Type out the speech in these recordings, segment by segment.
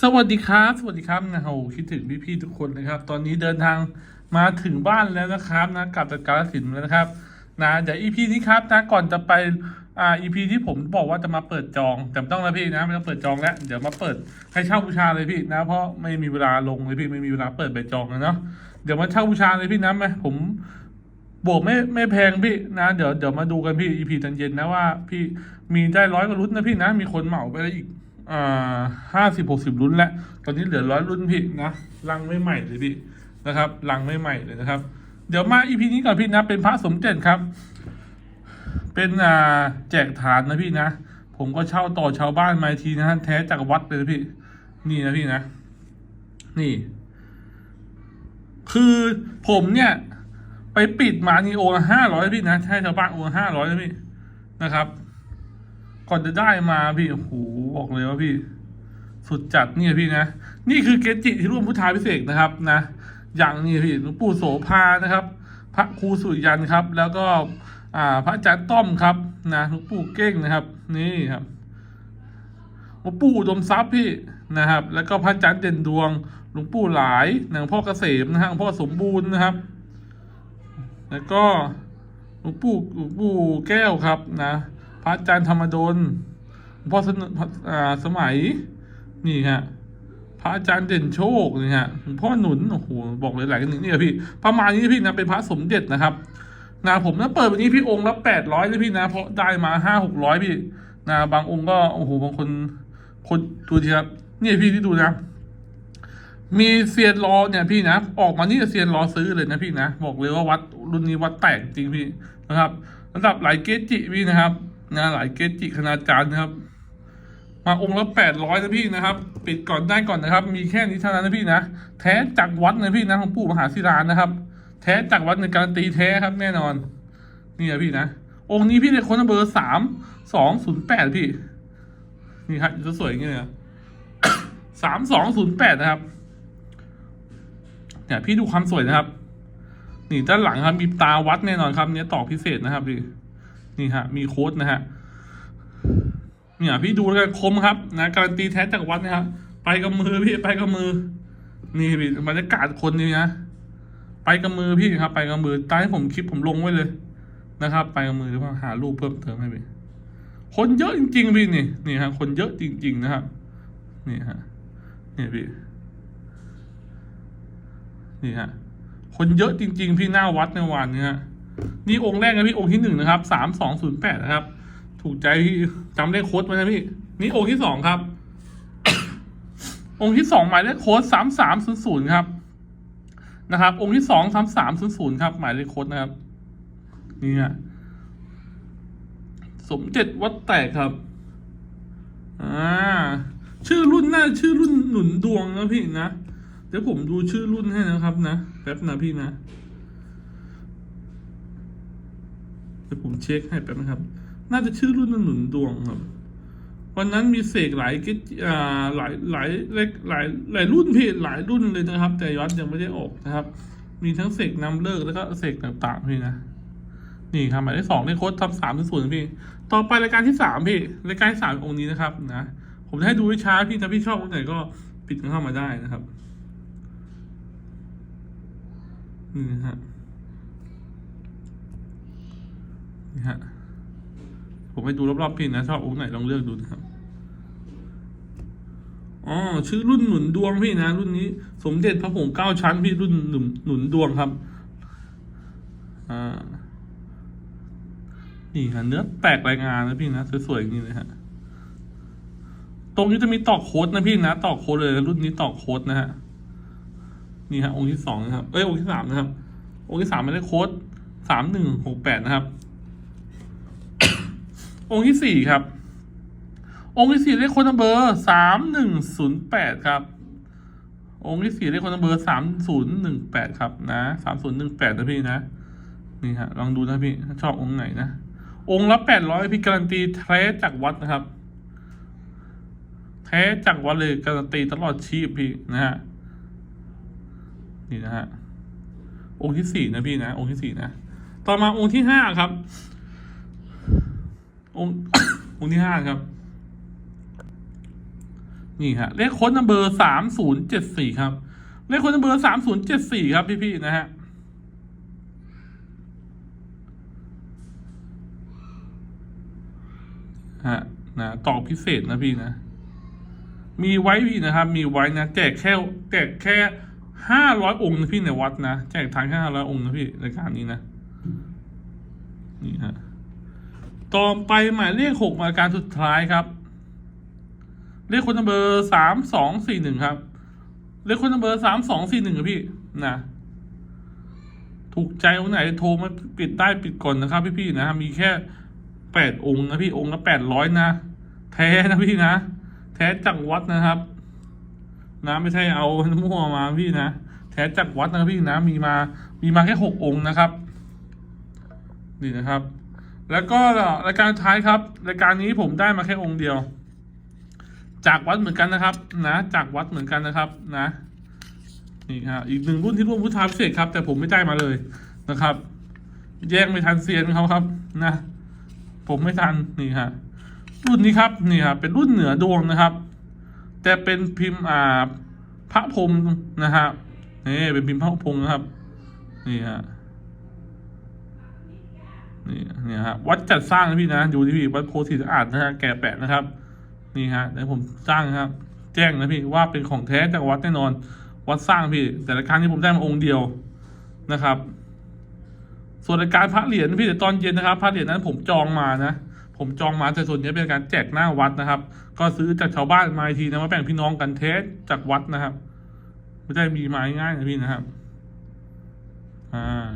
สวัสดีครับ สวัสดีครับนะโหคิดถึงพี่ๆทุกคนเลยครับ ตอนนี้เดินทางมาถึงบ้านแล้วนะครับนะกลับจากกาฬสินแล้วนะครับนะเดี๋ยวอีพีนี้ครับนะก่อนจะไปอ่าอีพีที่ผมบอกว่าจะมาเปิดจองแต่ต้องแล้วพี่นะไม่ต้องเปิดจองแล้วเดี๋ยวมาเปิดให้เช่าบูชาเลยพี่นะ เพราะไม่มีเวลาลงเลยพี่ไม่มีเวลาเปิดใบจองเลยเนาะเดี๋ยวมาเช่าบูชาเลยพี่นะไหมผมบวกไม่ไม่แพงพี่นะเดี๋ยวเดี๋ยวมาดูกันพี่อีพีตอนเย็นนะว่า พี่มีได้ร้อยกว่ารุ่นนะพี่นะมีคนเหมาไปแล้วอีก ห้าสิบหกสิบรุ่นแล้ว ตอนนี้เหลือร้อยรุ่นพี่นะรังไม่ใหม่เลยพี่นะครับรังไม่ใหม่เลยนะครับ เดี๋ยวมาอีพีนี้ก่อนพี่นะ เป็นพระสมเด็จครับ เป็นอ่าแจกฐานนะพี่นะ ผมก็เช่าต่อชาวบ้านมาทีนะแท้จากวัดเลยนะพี่ นี่นะพี่นะ นี่ คือผมเนี่ย ไปปิดมานี่โอนห้าร้อยพี่นะให้ชาวบ้านโอนห้าร้อยนะพี่นะครับ ก่อนจะได้มาพี่โอ้โหบอกเลยว่าพี่ สุดจัดเนี่ยพี่นะ นี่คือเกจิที่ร่วมพุทธาพิเศษนะครับนะอย่างนี้พี่หลวงปู่โสภานะครับ พระครูสุยันครับ แล้วก็อ่าพระอาจารย์ต้อมครับนะหลวงปู่เก้งนะครับ นี่ครับหลวงปู่อุดมทรัพย์พี่นะครับ แล้วก็พระอาจารย์เด่นดวงหลวงปู่หลายหลวงพ่อเกษมนะฮะหลวงพ่อสมบูรณ์นะครับ แล้วก็หลวงปู่หลวงปู่แก้วครับนะ พระอาจารย์ธรรมดลหลวงพ่อสนอ่าสมัย นี่ฮะพระอาจารย์เด่นโชคนี่ฮะหลวงพ่อหนุนโอ้โหบอกเลยหลายกันนี่พี่ ประมาณนี้พี่นะเป็นพระสมเด็จนะครับนะผมนะเปิดวันนี้พี่องค์ละแปดร้อยเลยพี่นะเพราะได้มาห้าหกร้อยพี่นะบางองค์ก็โอ้โหบางคนคนดูทีครับนี่พี่ที่ดูนะ มีเซียนรอเนี่ยพี่นะออกมานี่เซียนรอซื้อเลยนะพี่นะบอกเลยว่าวัดรุ่นนี้วัดแตกจริงพี่นะครับระดับหลายเกจิพี่นะครับ นะหลายเกจิคณาจารย์นะครับ มาองค์ละแปดร้อยนะพี่นะครับ ปิดก่อนได้ก่อนนะครับ มีแค่นี้เท่านั้นนะพี่นะ แท้จากวัดนะพี่นะของปู่มหาศิลานะครับ แท้จากวัดในการันตีแท้ครับแน่นอน นี่นะพี่นะ องค์นี้พี่ได้ค้นเบอร์สามสองศูนย์แปดพี่ นี่ครับจะสวยอย่างเงี้ยสามสองศูนย์แปดนะครับ เนี่ยพี่ดูความสวยนะครับ นี่ด้านหลังครับมีตาวัดแน่นอนครับ เนี่ยต่อพิเศษนะครับพี่ นี่ฮะมีโค้ดนะฮะเนี่ยพี่ดูแล้วกันคมครับนะการันตีแท้จากวัดนะครับไปกับมือพี่ไปกับมือ นี่พี่บรรยากาศคนนี่นะไปกับมือพี่ครับ ไปกับมือใต้ผมคลิปผมลงไว้เลยนะครับ ไปกับมือหรือว่าหารูปเพิ่มเติมให้พี่คนเยอะจริงๆพี่นี่นี่ฮะคนเยอะจริง ๆ นะครับนี่ฮะนี่พี่นี่ฮะคนเยอะจริง ๆ พี่หน้าวัดในวันนี้ฮะ นี่องค์แรกนะพี่องค์ที่หนึ่งนะครับสามสองศูนย์แปดนะครับ ถูกใจจำเลขโค้ดไว้นะพี่ นี่องค์ที่สองครับ องค์ที่สองหมายเลขโค้ดสามสามศูนย์ศูนย์ครับนะครับ องค์ที่สองสามสามศูนย์ศูนย์ครับ หมายเลขโค้ดนะครับ นี่ฮะสมเจ็ดวัดแตกครับอ่าชื่อรุ่นน่าชื่อรุ่นหนุนดวงนะพี่นะ เดี๋ยวผมดูชื่อรุ่นให้นะครับนะแป๊บนะพี่นะ เดี๋ยวผมเช็คให้แป๊บนะครับ น่าจะชื่อรุ่นหนุนดวงครับ วันนั้นมีเสกหลายกิจอ่าหลายหลายเล็กหลายหลายรุ่นพี่หลายรุ่นเลยนะครับ แต่ยอดยังไม่ได้ออกนะครับ มีทั้งเสกนำเลิกแล้วก็เสกต่างๆพี่นะนี่ครับหมายเลขสองเลขโค้ดทับสามศูนย์พี่ ต่อไปรายการที่สามพี่รายการสามองค์นี้นะครับนะผมจะให้ดูให้ช้าพี่ถ้าพี่ชอบองค์ไหนก็ปิดกันเข้ามาได้นะครับนี่นะฮะ นี่ฮะผมให้ดูรอบๆพี่นะชอบองค์ไหนลองเลือกดูนะครับอ๋อชื่อรุ่นหนุนดวงพี่นะ รุ่นนี้ สมเด็จพระผงเก้าชั้น พี่รุ่นหนุนหนุนดวงครับ อ่า นี่ฮะเนื้อแตกรายงานนะพี่นะสวยๆอย่างนี้เลยฮะตรงนี้จะมีตอกโค้ดนะพี่นะตอกโค้ดเลยรุ่นนี้ตอกโค้ดนะฮะนี่ฮะองค์ที่สองนะครับเอ้ยองค์ที่สามนะครับ องค์ที่สามไม่ได้โค้ดสามหนึ่งหกแปดนะครับ องค์ที่สี่ครับ องค์ที่สี่เลขคนเบอร์สามหนึ่งศูนย์แปดครับ องค์ที่สี่เลขคนเบอร์สามศูนย์หนึ่งแปดครับนะสามศูนย์หนึ่งแปดนะพี่นะนี่ฮะลองดูนะพี่ชอบองค์ไหนนะองค์ละแปดร้อยพี่การันตีแท้จากวัดนะครับ แท้จากวัดเลยการันตีตลอดชีพพี่นะฮะนี่นะฮะองค์ที่สี่นะพี่นะองค์ที่สี่นะต่อมาองค์ที่ห้าครับ องค์องค์ที่ห้าครับ นี่ฮะเลขค้ดนัมเบอร์สามศูนย์เจ็ดสี่ครับ เลขค้ดนัมเบอร์สามศูนย์เจ็ดสี่ครับพี่ๆนะฮะฮะนะต่อพิเศษนะพี่นะ มีไว้พี่นะครับ มีไว้นะแจกแค่แจกแค่ห้าร้อยองค์นะพี่ในวัดนะแจกทางแค่ห้าร้อยองค์นะพี่รายการนี้นะนี่ฮะ ต่อไปหมายเลขหกรายการสุดท้ายครับ เลขคนเบอร์สามสองสี่หนึ่งครับ เลขคนเบอร์สามสองสี่หนึ่งครับพี่นะถูกใจองค์ไหนโทรมาปิดได้ปิดก่อนนะครับ พี่ๆนะมีแค่แปดองค์นะพี่องค์ละแปดร้อยนะแท้นะพี่นะแท้จากวัดนะครับนะไม่ใช่เอามั่วมาพี่นะแท้จากวัดนะพี่นะมีมามีมาแค่หกองค์นะครับ นี่นะครับ แล้วก็รายการท้ายครับ รายการนี้ผมได้มาแค่องค์เดียว จากวัดเหมือนกันนะครับ นะ จากวัดเหมือนกันนะครับ นะนี่ครับอีกหนึ่งรุ่นที่ร่วมพุทธาพิเศษครับ แต่ผมไม่ได้มาเลยนะครับ แย่งไม่ทันเซียนเขาครับ นะ ผมไม่ทันนี่ฮะรุ่นนี้ครับนี่ครับเป็นรุ่นเหนือดวงนะครับ แต่เป็นพิมพ์อ่าพระพรมนะฮะนี่เป็นพิมพ์พระพรมนะครับ นี่ฮะ นี่นี่ฮะวัดจัดสร้างนะพี่นะดูที่พี่วัดโพธิสะอาดนะฮะแก่แปะนะครับ นี่ฮะเดี๋ยวผมสร้างนะครับ แจ้งนะพี่ว่าเป็นของแท้จากวัดแน่นอน วัดสร้างพี่ แต่ละครั้งที่ผมได้มาองค์เดียวนะครับ ส่วนรายการพระเหรียญพี่เดี๋ยวตอนเย็นนะครับพระเหรียญนั้นผมจองมานะผมจองมาแต่ส่วนใหญ่เป็นการแจกหน้าวัดนะครับ ก็ซื้อจากชาวบ้านมาทีนะมาแบ่งพี่น้องกันเทสจากวัดนะครับ ไม่ได้มีมาง่ายๆนะพี่นะครับ อ่า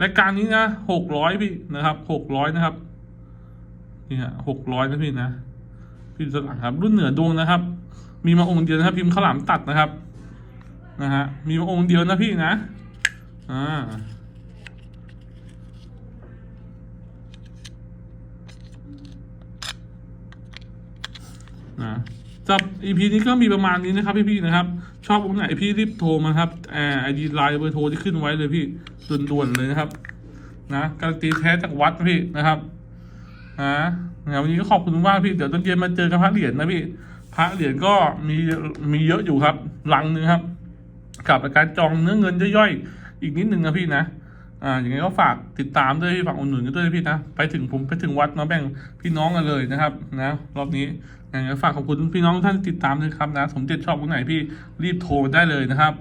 รายการนี้นะหกร้อยพี่นะครับหกร้อยนะครับนี่ฮะหกร้อยนะพี่นะพี่สลังครับ รุ่นเหนือดวงนะครับ มีมาองค์เดียวนะครับ พิมพ์ข้าวหลามตัดนะครับนะฮะมีมาองค์เดียวนะพี่นะอ่านะสำหรับ EP นี้ก็มีประมาณนี้นะครับพี่ๆนะครับ ชอบองค์ไหนพี่รีบโทรมาครับแอร์ไอดีไลน์เบอร์โทรที่ขึ้นไว้เลยพี่ ด่วนๆเลยนะครับ นะการันตีแท้จากวัดนะพี่นะครับนะนะวันนี้ก็ขอบคุณมากพี่เดี๋ยวตอนเย็นมาเจอกันพระเหรียญนะพี่พระเหรียญก็มีมีเยอะอยู่ครับลังนึงครับกับการจองเนื้อเงินย่อยๆอีกนิดนึงนะพี่นะอ่าอย่างไงก็ฝากติดตามด้วยพี่ฝากอุดหนุนกันด้วยนะพี่นะไปถึงผมไปถึงวัดมาแบ่งพี่น้องกันเลยนะครับนะรอบนี้อย่างไงฝากขอบคุณพี่น้องท่านติดตามด้วยครับนะ สมเด็จชอบตรงไหนพี่รีบโทรได้เลยนะครับ